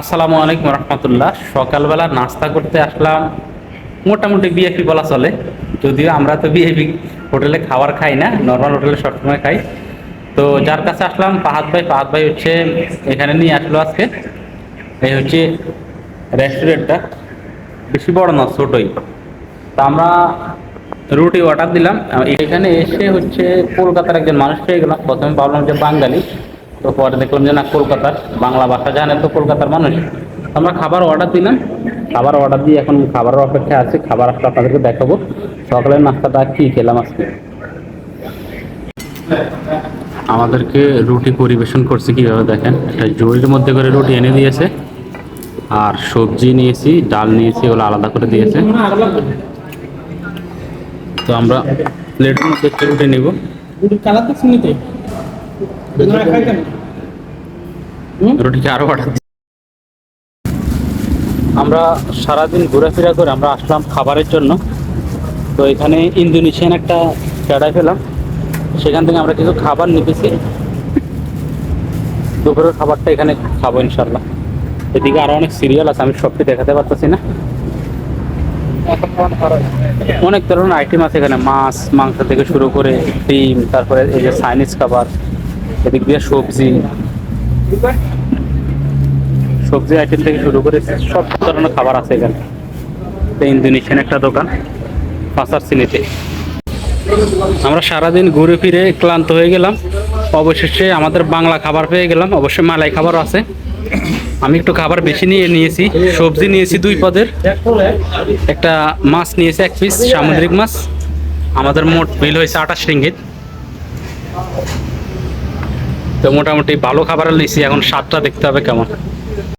আসসালামু আলাইকুম রহমতুল্লাহ। সকালবেলা নাস্তা করতে আসলাম। মোটামুটি বিএপি বলা চলে। যদিও আমরা তো বিএপি হোটেলে খাবার খাই না নর্মাল হোটেলে সবসময় খাই। তো যার কাছে আসলাম, ফাহাদ ভাই। ফাহাদ ভাই হচ্ছে এখানে নিয়ে আসলো আজকে। এই হচ্ছে রেস্টুরেন্টটা বেশি বড় না, ছোটোই। তা আমরা রুটি অর্ডার দিলাম। এখানে এসে হচ্ছে কলকাতার একজন মানুষ পেয়ে গেলাম। প্রথমে ভাবলাম যে বাঙালি। তো পরে দেখলাম যে না কলকাতার বাংলা ভাষা জানে তো কলকাতার মানুষ। আমরা খাবার অর্ডার দিলাম। খাবার অর্ডার দিয়ে এখন খাবারের অপেক্ষা আছে। খাবার আসলে আপনাদেরকে দেখাবো। সকালের নাস্তাটা কি খেলাম আজকে? আমাদেরকে রুটি পরিবেশন করছে কীভাবে দেখেন? একটা জরির মধ্যে করে রুটি এনে দিয়েছে। আর সবজি নিয়েছি ডাল নিয়েছি ওগুলো আলাদা করে দিয়েছে। তো আমরা প্লেটের মধ্যে একটা রুটি নিব। রুটিকে আরও অর্ডার আমরা সারাদিন ঘোরাফেরা করে আমরা আসলাম খাবারের জন্য। তো এখানে ইন্দোনেশিয়ান একটা ক্যাডাই পেলাম। সেখান থেকে আমরা কিছু খাবার নিতেছি। দুপুরের খাবারটা এখানে খাব ইনশাল্লাহ এদিকে আরও অনেক সিরিয়াল আছে আমি সবটি দেখাতে পারতেছি না। অনেক ধরনের আইটেম আছে এখানে মাছ মাংস থেকে শুরু করে ডিম তারপরে এই যে চাইনিজ খাবার এদিক দিয়ে সবজি। সবজি আইটেম থেকে শুরু করে সব ধরনের খাবার আছে এখানে। ইন্দোনেশিয়ান একটা দোকান, পাঁচার সিনিতে আমরা সারাদিন ঘুরে ফিরে ক্লান্ত হয়ে গেলাম। অবশেষে আমাদের বাংলা খাবার পেয়ে গেলাম। অবশ্যই মালাই খাবার আছে। আমি একটু খাবার বেশি নিয়ে নিয়েছি। সবজি নিয়েছি দুই পদের। একটা মাছ নিয়েছি এক পিস সামুদ্রিক মাছ। আমাদের মোট বিল হয়েছে আঠাশ রিঙ্গিত। তো মোটামুটি ভালো খাবার নিয়েছি এখন স্বাদটা দেখতে হবে কেমন।